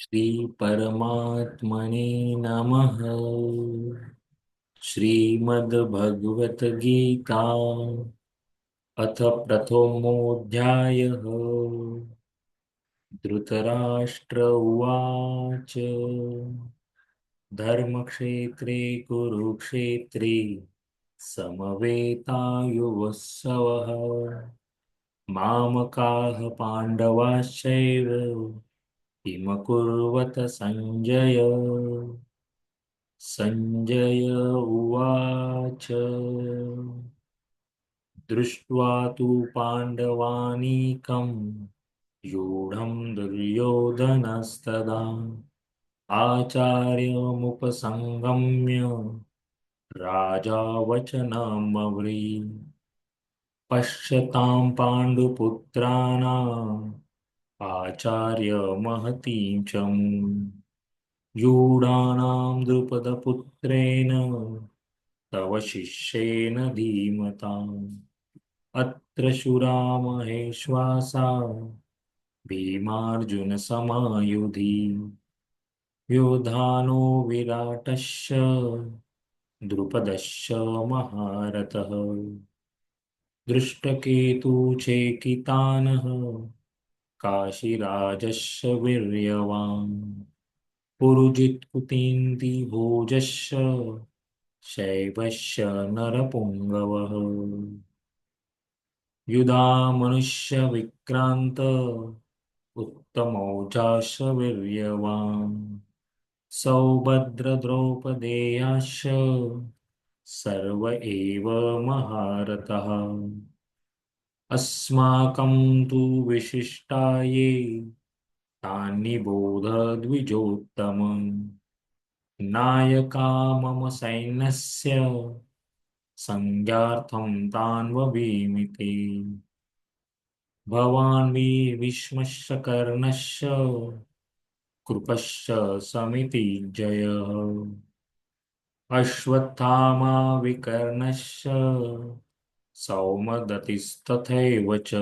श्री परमात्मने नमः। श्रीमद्भगवद्गीता अथ प्रथमोऽध्यायः। धृतराष्ट्र उवाच। धर्मक्षेत्रे कुरुक्षेत्रे समवेतायुवत्सवः। मामकाः पाण्डवाश्चैव किमकुर्वत सञ्जय सञ्जय उवाच। दृष्ट्वा तु पाण्डवानीकं व्यूढं दुर्योधनस्तदा। आचार्यमुपसङ्गम्य राजा वचनमब्रीत् पश्यतां पाण्डुपुत्राणाम् आचार्यमहतीं च मूम्। यूढानां द्रुपदपुत्रेण तव शिष्येन धीमताम् अत्र शूरा महेश्वासा भीमार्जुनसमायुधि योधानो विराटश्च द्रुपदश्च महारथः दृष्टकेतुचेकितानः काशीराजस्य वीर्यवान् पुरुजित्कुतीन्ति भोजस्य शैवस्य नरपुङ्गवः। युधा मनुष्यविक्रान्त उत्तमौजास्य वीर्यवान् सौभद्रद्रौपदेयाश्च सर्व एव महारथः। अस्माकं तु विशिष्टाये तान्निबोध द्विजोत्तमम् नायका मम सैन्यस्य संज्ञार्थं तान् ववीमिते। भवान् वि भीष्मश्च कर्णश्च कृपश्च समितिजयः अश्वत्थामा विकर्णश्च सौमदतिस्तथैव च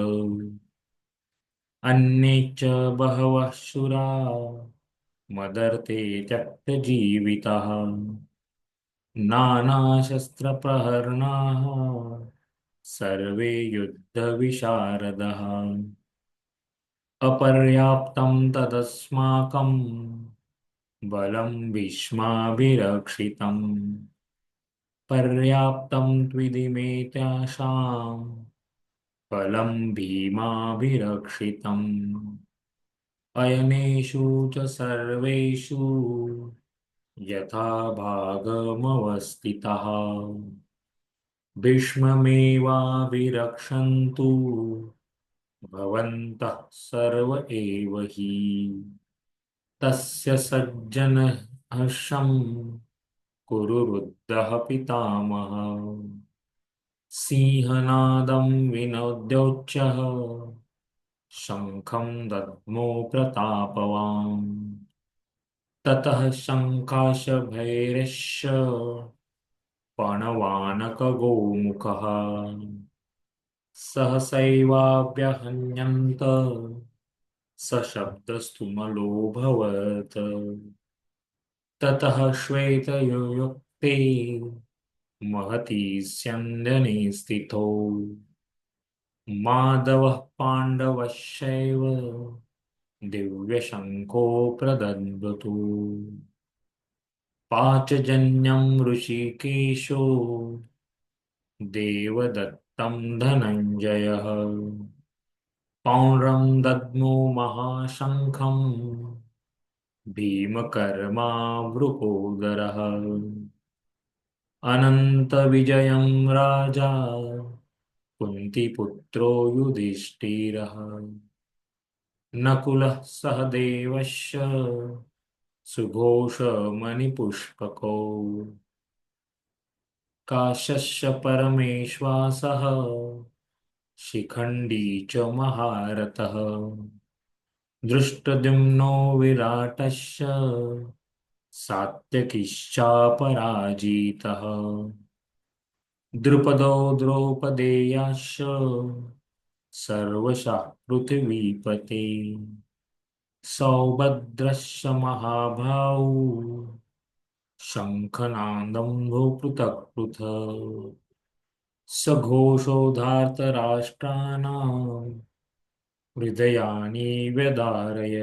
अन्ये च बहवः शूरा मदर्थे त्यक्तजीविताः, नानाशस्त्रप्रहरणाः, सर्वे युद्धविशारदः। अपर्याप्तं तदस्माकं, बलं भीष्माभिरक्षितम्। पर्याप्तं त्विदिमे तेषां फलं भीमाभिरक्षितम्। अयनेषु च सर्वेषु यथा भागमवस्थितः। भीष्ममेवाभिरक्षन्तु भवन्तः सर्व एव हि। तस्य सज्जनहर्षम् कुरु रुद्धः पितामहः। सिंहनादं विनोद्योच्चः शङ्खं दद्मो प्रतापवान्। ततः शङ्काशभैरश्च पणवानकगोमुखः। सहसैवाभ्यहन्यन्त। सशब्दस्तु ततः श्वेतयुयुक्ते महती स्यन्दने स्थितो। माधवः पाण्डवश्चैव दिव्यशङ्को प्रदद्वतु पाचजन्यं ऋषिकेशो देवदत्तं धनञ्जयः। पौण्ड्रं दद्मो महाशङ्खम् भीमकर्मावृकोदरः। अनन्तविजयं राजा कुन्तीपुत्रो युधिष्ठिरः। नकुलः सहदेवश्च सुघोषमणिपुष्पकौ काशस्य परमेश्वासः शिखण्डी च महारथः। दृष्टद्युम्नो विराटश्च सात्यकिश्चापराजितः। द्रुपदो द्रौपदेयाश्च सर्वशः पृथिवीपते सौभद्रश्च महाभाऊ शङ्खनादम्भो पृथक् पृथक् सघोषो हृदयानि व्यदारय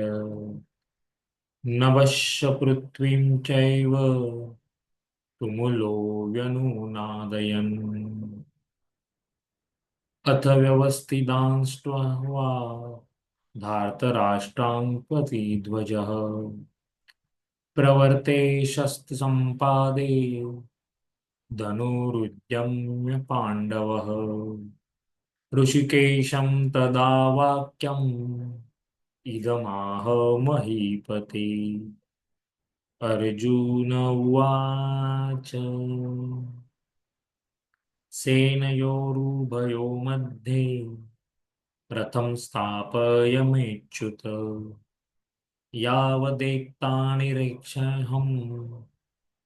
नभश्च पृथ्वीं चैव तुमुलो व्यनुनादयन्। अथ व्यवस्थितांष्ट्वा धार्तराष्ट्रां प्रवर्ते शस्त्रसम्पादे धनुरुद्यम्य पाण्डवः ऋषिकेशं तदा वाक्यम् इदमाह महीपते अर्जुन उवाच। सेनयोरुभयो मध्ये रथं स्थापयमेच्युत। यावदेक्तानि रेक्षाहं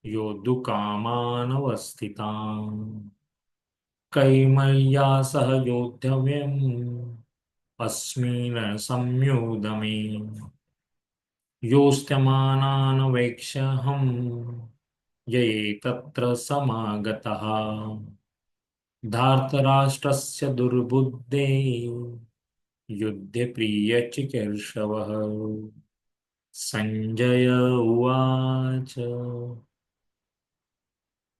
योद्धुकामानवस्थितान् कैमय्या सह योद्धव्यम् अस्मिन् संयुदमे वेक्ष्यहं ये तत्र समागतः। धार्तराष्ट्रस्य दुर्बुद्धे युद्धे प्रियचिकीर्षवः। सञ्जय उवाच।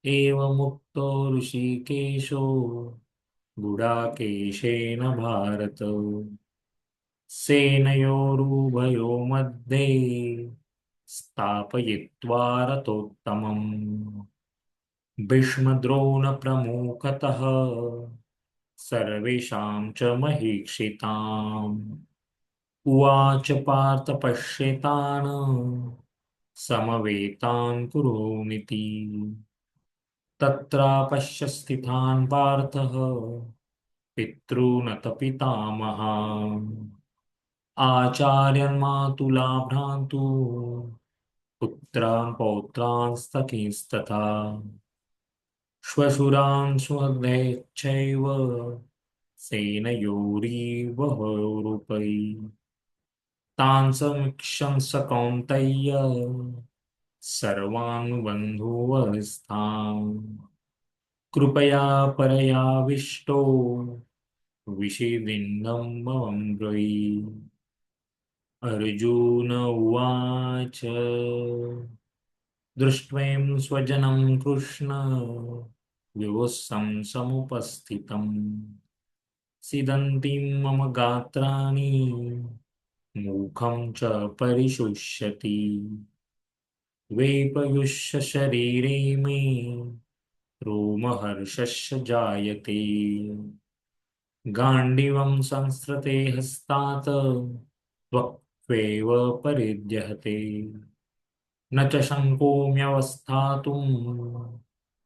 एवमुक्तो ऋषिकेशो गुडाकेशेन भारत। सेनयोरुभयो मध्ये स्थापयित्वा रथोत्तमम्। भीष्मद्रोणप्रमुखतः सर्वेषां च महीक्षिताम्। उवाच पार्थ पश्येतान् समवेतान् कुरूनिति तत्रापश्य स्थितान् पार्थः। पितॄनत पितामहान् आचार्यन् मातुला भ्रान्तु। पुत्रान् सखींस्तथा। श्वशुरान् स्वदेच्छैव सेनयोरीवहोरुपै तान् समीक्षन् स कौन्तेय सर्वान् कृपया परयाविष्टो विषिदिन्दं मम अर्जुन उवाच, दृष्ट्वें स्वजनं कृष्ण विवत्सं समुपस्थितं सिदन्तीं मम गात्राणि, मुखं च परिशुष्यति। वेपयुष्य शरीरे मे रोमहर्षश्च जायते गाण्डिवं संस्रते हस्तात् त्वक्त्वेव परिद्यहते न च शङ्कोम्यवस्थातुं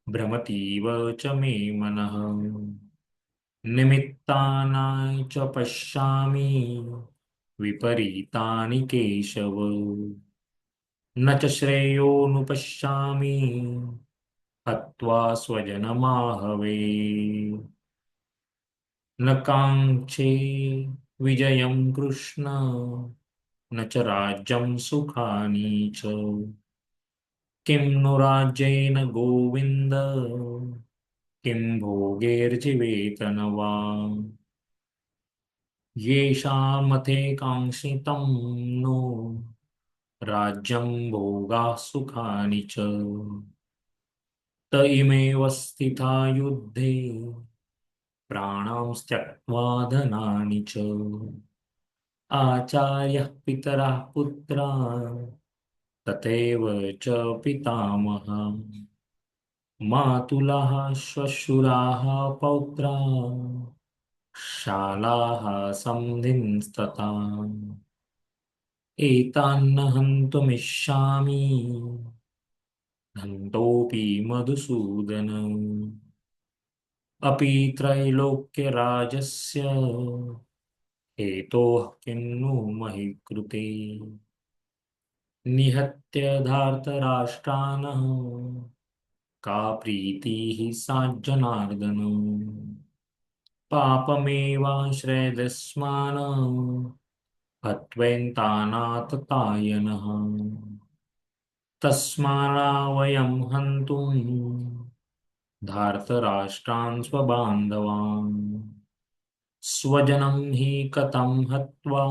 भ्रमतीव च मे मनः। निमित्तानां च पश्यामि विपरीतानि केशव। न च श्रेयोनुपश्यामि हत्वा स्वजनमाहवे। न काङ्क्षे विजयं कृष्ण, न च राज्यं सुखानि च। किं नु राज्येन गोविन्द, किं भोगैर्जीवेतन वा येषामथे काङ्क्षितं नो राज्यं भोगाः सुखानि च। त इमेव स्थिता युद्धे प्राणांश्चक्त्वा धनानि च। आचार्यः पितरः पुत्रा तथैव च पितामहः। मातुलः श्वशुराः पौत्रा शालाः सन्धिंस्तता एतान्न हन्तोऽपि मधुसूदन। अपि त्रैलोक्यराजस्य। हेतोः किन्नु महि कृते निहत्य धार्तराष्ट्रानः का प्रीतिः सा जनार्दन हत्वेन्तानाततायनः तस्माना वयं हन्तुम्, धार्तराष्ट्रान् स्वबान्धवान्। स्वजनं हि कथं हत्वा,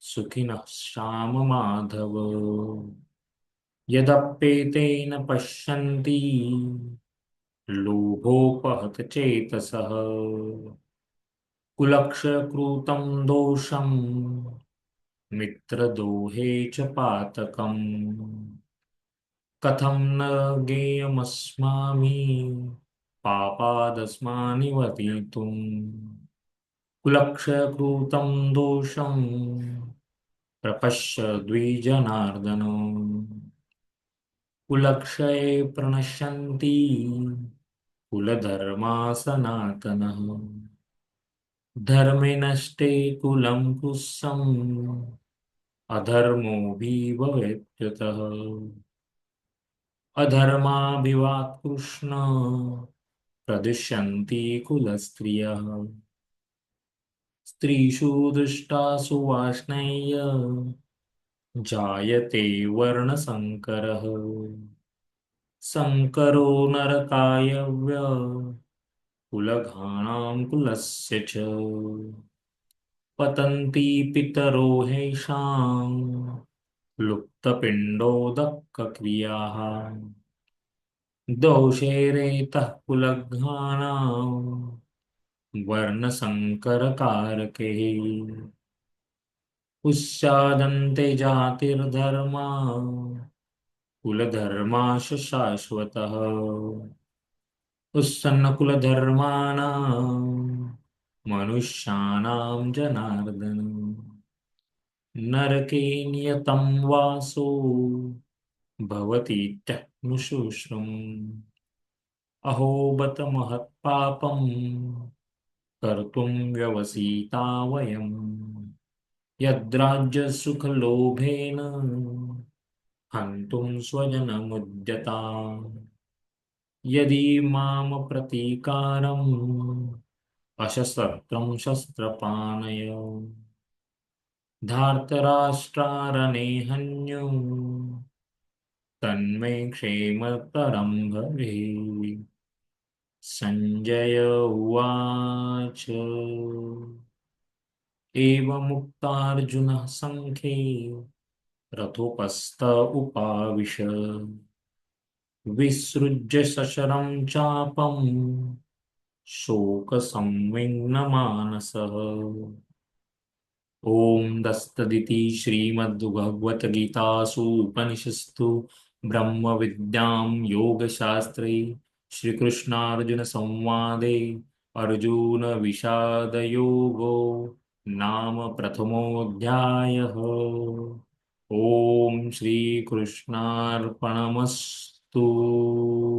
सुखिनः श्याममाधव। यदप्येतेन पश्यन्ति, लोभोपहत चेतसः कुलक्षकृतं दोषं, मित्रदोहे च पातकम्। कथं न गेयमस्माभिः पापादस्मानिवतीतुम् कुलक्षकृतं दोषं, प्रपश्य द्विजनार्दन। कुलक्षये प्रणश्यन्ति कुलधर्मा सनातनः धर्मे नष्टे कुलं कुत्सम् अधर्मोऽभिभवेत्युतः अधर्माभिवात् कृष्ण प्रदुष्यन्ति कुलस्त्रियः। स्त्रीषु दुष्टासु वाष्णेय। जायते वर्णसङ्करः सङ्करो नरकायव्य। कुलघानां कुलस्य च। पतन्ति पितरो हेषां लुप्तपिण्डोदकक्रियाः दोषेरेतः वर्णसङ्करकारके। उस्सादन्ते जातिर्धर्मा कुलधर्माश शाश्वतः। उत्सन्नकुलधर्माणां मनुष्याणां जनार्दन। नरके नियतं वासो भवतीत्यनुशुश्रुम् अहो बत महत्पापं कर्तुं व्यवसीता वयम्। यद्राज्यसुखलोभेन हन्तुं स्वजनमुद्यता यदि माँ प्रतीकारम् अशस्त्रं शस्त्रपाणय धार्तराष्ट्रारणे हन्यु तन्मे क्षेमतरं भवेत् सञ्जय उवाच। एवमुक्तार्जुनः सङ्ख्ये रथोपस्थ उपाविश। विसृज्य सशरं चापं शोकसंविघ्नमानसः ॐ दस्तदिति श्रीमद्भगवद्गीतासु उपनिषत्सु ब्रह्मविद्यां योगशास्त्रे श्रीकृष्णार्जुनसंवादे अर्जुनविषादयोगो नाम प्रथमोऽध्यायः। ॐ श्रीकृष्णार्पणमस्तु। to